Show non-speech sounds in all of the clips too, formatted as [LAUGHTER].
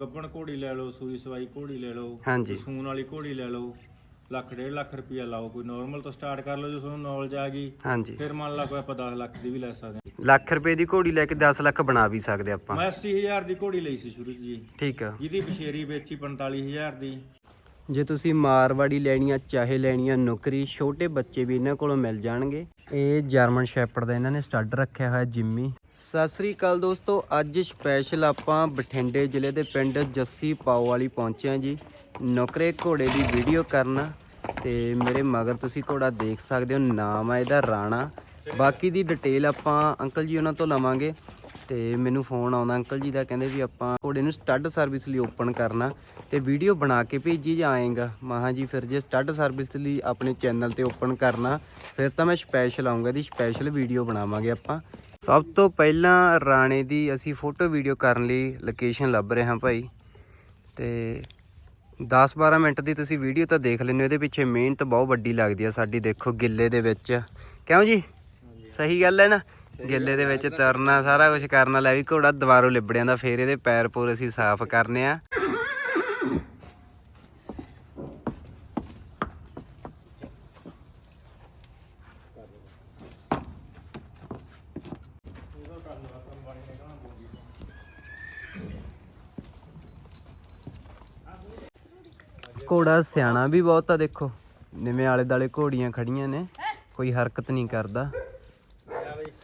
ਗੱਬਣ ਘੋੜੀ ਲੈ ਲਓ ਸੂਈ ਸਵਾਈ ਘੋੜੀ ਲੈ ਲਓ ਹਾਂਜੀ। ਸੂਣ ਵਾਲੀ ਘੋੜੀ ਲੈ ਲਓ ਲੱਖ ਡੇਢ ਲੱਖ ਰੁਪਇਆ ਲਾਓ ਕੋਈ ਨਾਰਮਲ ਤੋਂ ਸਟਾਰਟ ਕਰ ਲਓ ਜੇ ਤੁਹਾਨੂੰ ਨੌਲੇਜ ਆ ਗਈ ਹਾਂਜੀ। ਫਿਰ ਮੰਨ ਲਾ ਕੋਈ ਆਪਾਂ 10 ਲੱਖ ਦੀ ਵੀ ਲੈ ਸਕਦੇ ਹਾਂ। ਲੱਖ ਰੁਪਏ ਦੀ ਘੋੜੀ ਲੈ ਕੇ 10 ਲੱਖ ਬਣਾ ਵੀ ਸਕਦੇ ਆਪਾਂ। ਮੈਂ 80000 ਦੀ ਘੋੜੀ ਲਈ ਸੀ ਸ਼ੁਰੂ 'ਚ ਜੀ। ਠੀਕ ਆ। ਜਿਹਦੀ ਬਸ਼ੇਰੀ ਵੇਚੀ 45000 ਦੀ। ਜੇ ਤੁਸੀਂ ਮਾਰਵਾੜੀ ਲੈਣੀ ਆ ਚਾਹੇ ਲੈਣੀ ਆ ਨੌਕਰੀ ਛੋਟੇ ਬੱਚੇ ਵੀ ਇਹਨਾਂ ਕੋਲੋਂ ਮਿਲ ਜਾਣਗੇ। ਇਹ ਜਰਮਨ ਸ਼ੈਪਰਡ ਦਾ ਇਹਨਾਂ ਨੇ ਸਟੱਡ ਰੱਖਿਆ ਹੋਇਆ ਜਿੰਮੀ। ਸਤਿ ਸ੍ਰੀ ਅਕਾਲ ਦੋਸਤੋ, ਅੱਜ ਸਪੈਸ਼ਲ ਆਪਾਂ ਬਠਿੰਡੇ ਜ਼ਿਲ੍ਹੇ ਦੇ ਪਿੰਡ ਜੱਸੀ ਪਾਓ ਵਾਲੀ ਪਹੁੰਚੇ ਆ ਜੀ। ਨੌਕਰੇ ਘੋੜੇ ਦੀ ਵੀਡੀਓ ਕਰਨਾ ਤੇ ਮੇਰੇ ਮਗਰ ਤੁਸੀਂ ਘੋੜਾ ਦੇਖ ਸਕਦੇ ਹੋ, ਨਾਮ ਆ ਇਹਦਾ ਰਾਣਾ। ਬਾਕੀ ਦੀ ਡਿਟੇਲ ਆਪਾਂ ਅੰਕਲ ਜੀ ਉਹਨਾਂ ਤੋਂ ਲਵਾਂਗੇ ਤੇ ਮੈਨੂੰ ਫੋਨ ਆਉਂਦਾ ਅੰਕਲ ਜੀ ਦਾ, ਕਹਿੰਦੇ ਵੀ ਆਪਾਂ ਘੋੜੇ ਨੂੰ ਸਟੱਡ ਸਰਵਿਸ ਲਈ ਓਪਨ ਕਰਨਾ ਤੇ ਵੀਡੀਓ ਬਣਾ ਕੇ ਭੇਜੀ ਜਾਏਗਾ ਮਹਾ ਜੀ, ਫਿਰ ਜੇ ਸਟੱਡ ਸਰਵਿਸ ਲਈ ਆਪਣੇ ਚੈਨਲ ਤੇ ਓਪਨ ਕਰਨਾ, ਫਿਰ ਤਾਂ ਮੈਂ ਸਪੈਸ਼ਲ ਆਉਂਗਾ ਦੀ ਸਪੈਸ਼ਲ ਵੀਡੀਓ ਬਣਾਵਾਂਗੇ ਆਪਾਂ। ਸਭ ਤੋਂ ਪਹਿਲਾਂ ਰਾਣੇ ਦੀ ਅਸੀਂ ਫੋਟੋ ਵੀਡੀਓ ਕਰਨ ਲਈ ਲੋਕੇਸ਼ਨ ਲੱਭ ਰਹੇ ਹਾਂ ਭਾਈ। ਤੇ 10-12 ਮਿੰਟ ਦੀ ਤੁਸੀਂ ਵੀਡੀਓ ਤਾਂ ਦੇਖ ਲੈਂਦੇ ਹੋ ਇਹਦੇ ਪਿੱਛੇ ਮਿਹਨਤ ਬਹੁਤ ਵੱਡੀ ਲੱਗਦੀ ਆ ਸਾਡੀ ਦੇਖੋ ਗਿੱਲੇ ਦੇ ਵਿੱਚ। ਕਿਉਂ ਜੀ? ਸਹੀ ਗੱਲ ਹੈ ਨਾ? ਗਿੱਲੇ ਦੇ ਵਿੱਚ ਤਰਨਾ ਸਾਰਾ ਕੁਝ ਕਰਨਾ ਲੈ ਵੀ ਘੋੜਾ ਦੁਬਾਰੋਂ ਲਿਬੜਿਆਂ ਦਾ ਫੇਰ ਇਹਦੇ ਪੈਰ ਪੂਰ ਅਸੀਂ ਸਾਫ਼ ਕਰਨੇ ਆ। ਘੋੜਾ ਸਿਆਣਾ ਵੀ ਬਹੁਤ ਆ, ਦੇਖੋ। ਜਿਵੇਂ ਆਲੇ ਦਾਲੇ ਘੋੜੀਆਂ ਖੜੀਆਂ ਨੇ, ਕੋਈ ਹਰਕਤ ਨਹੀਂ ਕਰਦਾ।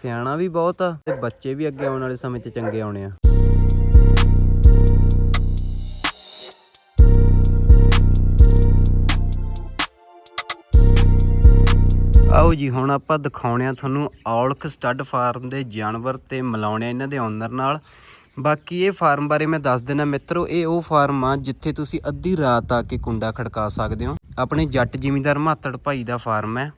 ਸਿਆਣਾ ਵੀ ਬਹੁਤ ਆ, ਤੇ ਬੱਚੇ ਵੀ ਅੱਗੇ ਆਉਣ ਵਾਲੇ ਸਮੇਂ 'ਚ ਚੰਗੇ ਆਉਣੇ ਆ। ਆਓ ਜੀ, ਹੁਣ ਆਪਾਂ ਦਿਖਾਉਣੇ ਆ ਤੁਹਾਨੂੰ ਔਲਖ ਸਟੱਡ ਫਾਰਮ ਦੇ ਜਾਨਵਰ ਤੇ ਮਿਲਾਉਣੇ ਇਹਨਾਂ ਦੇ ਓਨਰ ਨਾਲ। ਬਾਕੀ ਇਹ ਫਾਰਮ ਬਾਰੇ ਮੈਂ ਦੱਸ ਦਿੰਦਾ ਮਿੱਤਰੋ, ਇਹ ਉਹ ਫਾਰਮ ਆ ਜਿੱਥੇ ਤੁਸੀਂ ਅੱਧੀ ਰਾਤ ਆ ਕੇ ਕੁੰਡਾ ਖੜਕਾ ਸਕਦੇ ਹੋ। ਆਪਣੇ ਜੱਟ ਜ਼ਿਮੀਂਦਾਰ ਮਾਤੜ ਭਾਈ ਦਾ ਫਾਰਮ ਹੈ।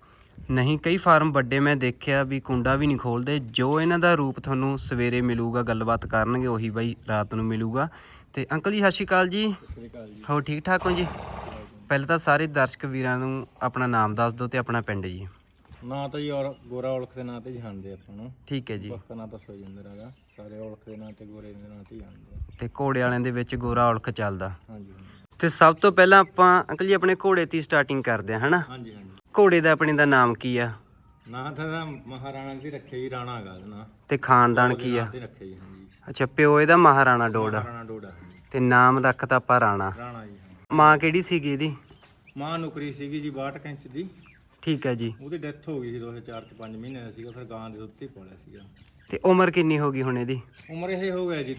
ਨਹੀਂ, ਕਈ ਫਾਰਮ ਵੱਡੇ ਮੈਂ ਦੇਖਿਆ ਵੀ ਕੁੰਡਾ ਵੀ ਨਹੀਂ ਖੋਲਦੇ। ਜੋ ਇਹਨਾਂ ਦਾ ਰੂਪ ਤੁਹਾਨੂੰ ਸਵੇਰੇ ਮਿਲੂਗਾ, ਗੱਲਬਾਤ ਕਰਨਗੇ, ਉਹੀ ਬਾਈ ਰਾਤ ਨੂੰ ਮਿਲੂਗਾ। ਤੇ ਅੰਕਲ ਜੀ, ਸਤਿ ਸ਼੍ਰੀ ਅਕਾਲ ਜੀ। ਸਤਿ ਸ੍ਰੀ ਅਕਾਲ ਜੀ ਹੋ, ਠੀਕ ਠਾਕ ਹੋ ਜੀ? ਪਹਿਲਾਂ ਤਾਂ ਸਾਰੇ ਦਰਸ਼ਕ ਵੀਰਾਂ ਨੂੰ ਆਪਣਾ ਨਾਮ ਦੱਸ ਦਿਓ ਤੇ ਆਪਣਾ ਪਿੰਡ ਜੀ। ਨਾਂ ਤਾਂ ਜੀ ਔਰ ਗੋਰਾ ਔਲਖ ਦੇ ਨਾਂ ਤੇ ਹੀ ਜਾਣਦੇ ਆਪਾਂ ਨੂੰ। ਠੀਕ ਹੈ ਜੀ। ਪੱਕਾ ਨਾਂ ਤਾਂ ਸੋਜਿੰਦਰ ਹੈਗਾ ਸਾਰੇ ਔਲਖ ਦੇ ਨਾਂ ਤੇ ਗੋਰੇ ਦੇ ਨਾਂ ਤੇ ਹੀ ਜਾਣਦੇ ਆ। ਤੇ ਘੋੜੇ ਵਾਲਿਆਂ ਦੇ ਵਿੱਚ ਗੋਰਾ ਔਲਖ ਚੱਲਦਾ। ਹਾਂਜੀ ਹਾਂਜੀ। ਤੇ ਸਭ ਤੋਂ ਪਹਿਲਾਂ ਆਪਾਂ ਅੰਕਲ ਜੀ ਆਪਣੇ ਘੋੜੇ ਦੀ ਸਟਾਰਟਿੰਗ ਕਰਦੇ ਹਾਂ ਹਨਾ? ਹਾਂਜੀ ਹਾਂਜੀ। ਘੋੜੇ ਦਾ ਆਪਣੇ ਦਾ ਨਾਮ ਕੀ ਆ? ਨਾਂ ਤਾਂ ਇਹਦਾ ਮਹਾਰਾਣਾ ਜੀ ਰੱਖਿਆ ਜੀ ਰਾਣਾ ਹੈਗਾ ਇਹਦਾ ਨਾਂ। ਤੇ ਖਾਨਦਾਨ ਕੀ ਆ? ਤੇ ਰੱਖਿਆ ਜੀ ਹਾਂਜੀ। ਅੱਛਾ ਪਿਓ ਇਹਦਾ ਮਹਾਰਾਣਾ ਡੋੜ ਆ। ਰਾਣਾ ਡੋਡਾ ਹਾਂਜੀ। ਤੇ ਨਾਮ ਰੱਖਤਾ ਆਪਾਂ ਰਾਣਾ। ਰਾਣਾ ਜੀ ਹਾਂਜੀ। ਮਾਂ ਕਿਹੜੀ ਸੀਗੀ ਇਹਦੀ? ਮਾਂ ਨੌਕਰੀ ਸੀਗੀ ਜੀ 62 ਕੈਂਚ ਦੀ। ਠੀਕ ਹੈ ਜੀ। ਉਹਦੀ ਡੈਥ ਹੋ ਗਈ ਸੀ 2004 ਚ 5 ਮਹੀਨੇ ਦਾ ਸੀਗਾ ਫਿਰ ਗਾਂ ਦੇ ਦੁੱਧ ਹੀ ਪਾਲਿਆ ਸੀਗਾ। ਤੇ ਉਮਰ ਕਿੰਨੀ ਹੋ ਗਈ ਹੁਣ ਇਹਦੀ? ਉਮਰ ਇਹ ਹੋ ਗਿਆ ਜੀ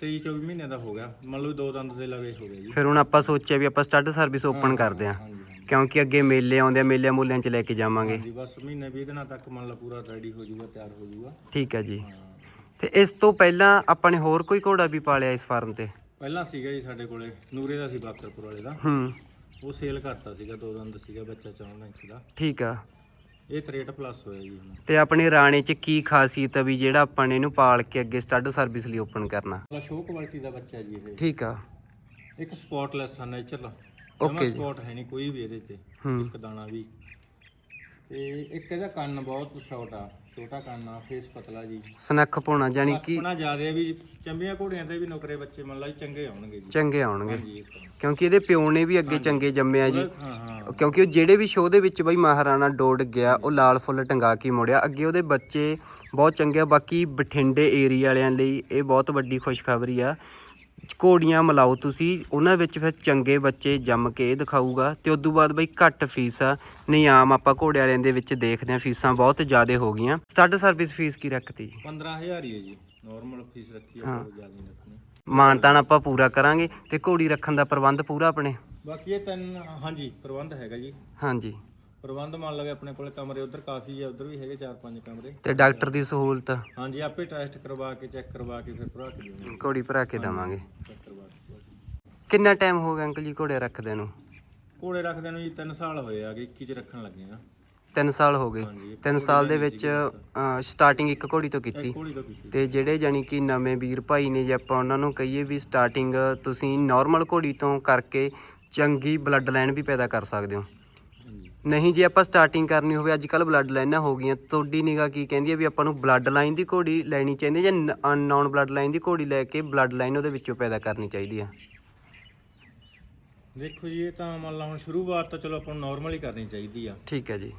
23 24 ਮਹੀਨੇ ਦਾ ਹੋ ਗਿਆ। ਮੰਨ ਲਓ ਦੋ ਦੰਦ ਦੇ ਲਵੇ ਹੋ ਗਿਆ ਜੀ। ਫਿਰ ਹੁਣ ਆਪਾਂ ਸੋਚਿਆ ਵੀ ਆਪਾਂ ਸਟੱਡ ਸਰਵਿਸ ਓਪਨ ਕਰਦੇ ਹਾਂਜੀ ਹਾਂਜੀ। ਕਿਉਂਕਿ ਅੱਗੇ ਮੇਲੇ ਆਉਂਦੇ ਆ ਮੇਲਿਆਂ ਮੂਲਿਆਂ 'ਚ ਲੈ ਕੇ ਜਾਵਾਂਗੇ। ਹਾਂਜੀ ਬਸ ਮਹੀਨੇ 20 ਦਿਨਾਂ ਤੱਕ ਮੰਨ ਲਓ ਪੂਰਾ ਰੈਡੀ ਹੋ ਜਾਊਗਾ ਤਿਆਰ ਹੋ ਜਾਊਗਾ। ਠੀਕ ਹੈ ਜੀ। ਹਾਂ। ਤੇ ਇਸ ਤੋਂ ਪਹਿਲਾਂ ਆਪਾਂ ਨੇ ਹੋਰ ਕੋਈ ਘੋੜਾ ਵੀ ਪਾਲਿਆ ਇਸ ਫਾਰਮ ਤੇ? ਪਹਿਲਾਂ ਸੀਗਾ ਜੀ ਸਾਡੇ ਕੋਲੇ ਨੂਰੇ ਦਾ ਸੀ ਬਾਕਰਪੁਰ ਵਾਲੇ ਦਾ। ਹੂੰ। ਉਹ ਸੇਲ ਕਰਤਾ ਸੀਗਾ ਦੋ ਦੰਦ ਸੀਗਾ ਬੱਚਾ ਚਾਹੁੰਦਾ ਇੱਕ ਦਾ। ਠੀਕ ਆ। ਇਹ 63 ਪਲੱਸ ਹੋਇਆ ਜੀ ਹੁਣ। ਤੇ ਆਪਣੇ ਰਾਣੇ 'ਚ ਕੀ ਖਾਸੀਅਤ ਆ ਵੀ ਜਿਹੜਾ ਆਪਾਂ ਨੇ ਇਹਨੂੰ ਪਾਲ ਕੇ ਅੱਗੇ ਸਟੱਡ ਸਰਵਿਸ ਲਈ ਓਪਨ ਕਰਨਾ? ਬੜਾ ਸ਼ੋਅ ਕੁਆਲਿਟੀ ਦਾ ਬੱਚਾ ਜੀ ਇਹ। ਠੀਕ ਆ। ਇੱਕ ਸਪੌਟਲੈਸ ਆ ਨੇਚਰਲ Okay ਜੀ। ਸਪੌਟ ਹੈ ਨਹੀਂ ਕੋਈ ਵੀ ਇਹਦੇ ਤੇ। ਹੂੰ। ਇੱਕ ਦਾਣਾ ਵੀ। ਤੇ ਇੱਕ ਇਹਦਾ ਕੰਨ ਬਹੁਤ ਛੋਟਾ ਛੋਟਾ ਕੰਨ ਆ ਫੇਸ ਪਤਲਾ ਜੀ। ਸਨੱਖ ਪਾਉਣਾ ਜਾਨੀ ਕਿ ਆਪਣਾ ਜ਼ਿਆਦਾ ਵੀ ਚੰਬੀਆਂ ਘੋੜੀਆਂ ਤੇ ਵੀ ਨੁਕਰੇ ਬੱਚੇ ਮੰਨ ਲਾ ਜੀ ਚੰਗੇ ਆਉਣਗੇ ਜੀ। ਚੰਗੇ ਆਉਣਗੇ। ਜੀ ਇਸ ਤਰ੍ਹਾਂ। ਕਿਉਂਕਿ ਇਹਦੇ ਪਿਓ ਨੇ ਵੀ ਅੱਗੇ ਚੰਗੇ ਜੰਮਿਆ ਜੀ। ਹਾਂ ਹਾਂ। ਕਿਉਂਕਿ ਉਹ ਜਿਹੜੇ ਵੀ ਸ਼ੋਅ ਦੇ ਵਿੱਚ ਬਈ ਮਹਾਰਾਣਾ ਡੋੜ ਗਿਆ ਉਹ ਲਾਲ ਫੁੱਲ ਟੰਗਾ ਕੇ ਮੁੜਿਆ। ਅੱਗੇ ਉਹਦੇ ਬੱਚੇ ਬਹੁਤ ਚੰਗੇ ਆ ਬਾਕੀ ਬਠਿੰਡੇ ਏਰੀਆ ਵਾਲਿਆਂ ਲਈ ਇਹ ਬਹੁਤ ਵੱਡੀ ਖੁਸ਼ਖਬਰੀ ਆ। ਘੋੜੀਆਂ ਮਿਲਾਓ ਤੁਸੀਂ ਉਹਨਾਂ ਵਿੱਚ ਫਿਰ ਚੰਗੇ ਬੱਚੇ ਜੰਮ ਕੇ ਦਿਖਾਊਗਾ। ਤੇ ਉਦੋਂ ਬਾਅਦ ਬਈ ਘੱਟ ਫੀਸ ਆ। ਨਹੀਂ ਆਮ ਆਪਾਂ ਘੋੜੇ ਵਾਲਿਆਂ ਦੇ ਵਿੱਚ ਦੇਖਦੇ ਆ ਫੀਸਾਂ ਬਹੁਤ ਜ਼ਿਆਦਾ ਹੋ ਗਈਆਂ। ਸਟੱਡ ਸਰਵਿਸ ਫੀਸ ਕੀ ਰੱਖਤੀ ਜੀ? 15000 ਹੀ ਹੈ ਜੀ। ਨਾਰਮਲ ਫੀਸ ਰੱਖੀ ਆ ਬਹੁਤ ਜ਼ਿਆਦਾ ਨਹੀਂ ਰੱਖਣੀ। ਮਾਨਤਾਨ ਆਪਾਂ ਪੂਰਾ ਕਰਾਂਗੇ। ਤੇ ਘੋੜੀ ਰੱਖਣ ਦਾ ਪ੍ਰਬੰਧ ਪੂਰਾ ਆਪਣੇ? ਬਾਕੀ ਇਹ ਤਿੰਨ ਹਾਂਜੀ ਪ੍ਰਬੰਧ ਹੈਗਾ ਜੀ। ਹਾਂਜੀ। ਪ੍ਰਬੰਧ ਮੰਨ ਲਵੇ ਆਪਣੇ ਕੋਲੇ ਕਮਰੇ ਉਧਰ ਕਾਫੀ ਹੈ ਉਧਰ ਵੀ ਹੈਗੇ 4-5 ਕਮਰੇ। ਤੇ ਡਾਕਟਰ ਦੀ ਸਹੂਲਤ? ਹਾਂਜੀ ਆਪੇ ਟੈਸਟ ਕਰਵਾ ਕੇ ਚੈੱਕ ਕਰਵਾ ਕੇ ਫਿਰ ਭਰਾ ਕੇ ਦੇਵਾਂਗੇ। ਘੋੜੀ ਭਰਾ ਕੇ ਦਵਾਂਗੇ। ਚੈੱਕ ਕਰਵਾ ਕੇ ਕਿੰਨਾ ਟਾਈਮ ਹੋ ਗਿਆ ਅੰਕਲ ਜੀ ਘੋੜੇ ਰੱਖਦੇ ਨੂੰ? ਘੋੜੇ ਰੱਖਦੇ ਨੂੰ ਜੀ 3 ਸਾਲ ਹੋਏ ਆਗੇ 21 ਚ ਰੱਖਣ ਲੱਗੇ ਆ। 3 ਸਾਲ ਹੋ ਗਏ। ਹਾਂਜੀ 3 ਸਾਲ ਦੇ ਵਿੱਚ ਸਟਾਰਟਿੰਗ ਇੱਕ ਘੋੜੀ ਤੋਂ ਕੀਤੀ। ਘੋੜੀ ਤੋਂ ਕੀਤੀ। ਤੇ ਜਿਹੜੇ ਜਾਨੀ ਕਿ ਨਵੇਂ ਵੀਰ ਭਾਈ ਨੇ ਜੇ ਆਪਾਂ ਉਹਨਾਂ ਨੂੰ ਕਹੀਏ ਵੀ ਸਟਾਰਟਿੰਗ ਤੁਸੀਂ ਨਾਰਮਲ ਘੋੜੀ ਤੋਂ ਕਰਕੇ ਚੰਗੀ ਬਲੱਡ ਲਾਈਨ ਵੀ ਪੈਦਾ ਕਰ ਸਕਦੇ ਹੋ। ਨਹੀਂ ਜੇ ਆਪਾਂ ਸਟਾਰਟਿੰਗ ਕਰਨੀ ਹੋਵੇ ਅੱਜ ਕੱਲ ਬਲੱਡ ਲਾਈਨਾਂ ਹੋ ਗਈਆਂ। ਤੁਹਾਡੀ ਨਿਗਾ ਕੀ ਕਹਿੰਦੀ ਹੈ ਵੀ ਆਪਾਂ ਨੂੰ ਬਲੱਡ ਲਾਈਨ ਦੀ ਘੋੜੀ ਲੈਣੀ ਚਾਹੀਦੀ ਹੈ ਜਾਂ ਨਾਨ ਬਲੱਡ ਲਾਈਨ ਦੀ ਘੋੜੀ ਲੈ ਕੇ ਬਲੱਡ ਲਾਈਨ ਉਹਦੇ ਵਿੱਚੋਂ ਪੈਦਾ ਕਰਨੀ ਚਾਹੀਦੀ ਹੈ? ਦੇਖੋ ਜੀ ਇਹ ਤਾਂ ਮੰਨ ਲਾ ਹੁਣ ਸ਼ੁਰੂਆਤ ਤਾਂ ਚਲੋ ਆਪਾਂ ਨੂੰ ਨਾਰਮਲ ਹੀ ਕਰਨੀ ਚਾਹੀਦੀ ਆ। ਠੀਕ ਹੈ ਜੀ।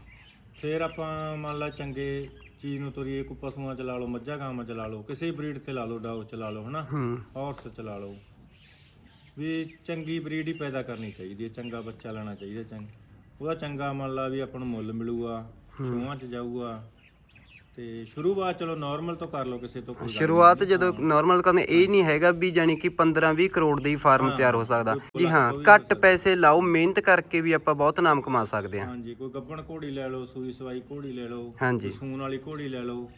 ਫਿਰ ਆਪਾਂ ਮੰਨ ਲਾ ਚੰਗੇ ਚੀਜ਼ ਨੂੰ ਤੁਰੀਏ ਕੋ ਪਸ਼ੂਆਂ ਚ ਲਾ ਲਓ ਮੱਝਾਂ ਗਾਵਾਂ ਚ ਲਾ ਲਓ ਕਿਸੇ ਬਰੀਡ ਤੇ ਲਾ ਲਓ ਡਾਓ ਚ ਲਾ ਲਓ ਹਨਾ? ਹਾਰਸ ਚ ਲਾ ਲਓ। ਵੀ ਚੰਗੀ ਬਰੀਡ ਹੀ ਪੈਦਾ ਕਰਨੀ ਚਾਹੀਦੀ ਹੈ ਚੰਗਾ ਬੱਚਾ ਲੈਣਾ ਚਾਹੀਦਾ ਚੰਗ ਉਹਦਾ ਚੰਗਾ ਮੰਨ ਲਾ ਵੀ ਆਪਾਂ ਨੂੰ ਮੁੱਲ ਮਿਲੂਗਾ ਸੂਆਂ ਚ ਜਾਊਗਾ ਤੇ ਸ਼ੁਰੂਆਤ ਚਲੋ ਨਾਰਮਲ ਤੋਂ ਕਰ ਲਓ ਕਿਸੇ ਤੋਂ ਕੋਈ ਸ਼ੁਰੂਆਤ ਜਦੋਂ ਨਾਰਮਲ ਕਰਦੇ ਇਹ ਨਹੀਂ ਹੈਗਾ ਵੀ ਜਾਨੀ ਕਿ 15-20 ਕਰੋੜ ਦੇ ਫਾਰਮ ਤਿਆਰ ਹੋ ਸਕਦਾ। ਜੀ ਹਾਂ ਘੱਟ ਪੈਸੇ ਲਾਓ ਮਿਹਨਤ ਕਰਕੇ ਵੀ ਆਪਾਂ ਬਹੁਤ ਨਾਮ ਕਮਾ ਸਕਦੇ। ਹਾਂ। ਹਾਂਜੀ ਕੋਈ ਗੱਬਣ ਘੋੜੀ ਲੈ ਲਓ ਸੂਈ ਸਵਾਈ ਘੋੜੀ ਲੈ ਲਓ ਹਾਂਜੀ। ਸੂਣ ਵਾਲੀ ਘੋੜੀ ਲੈ ਲਓ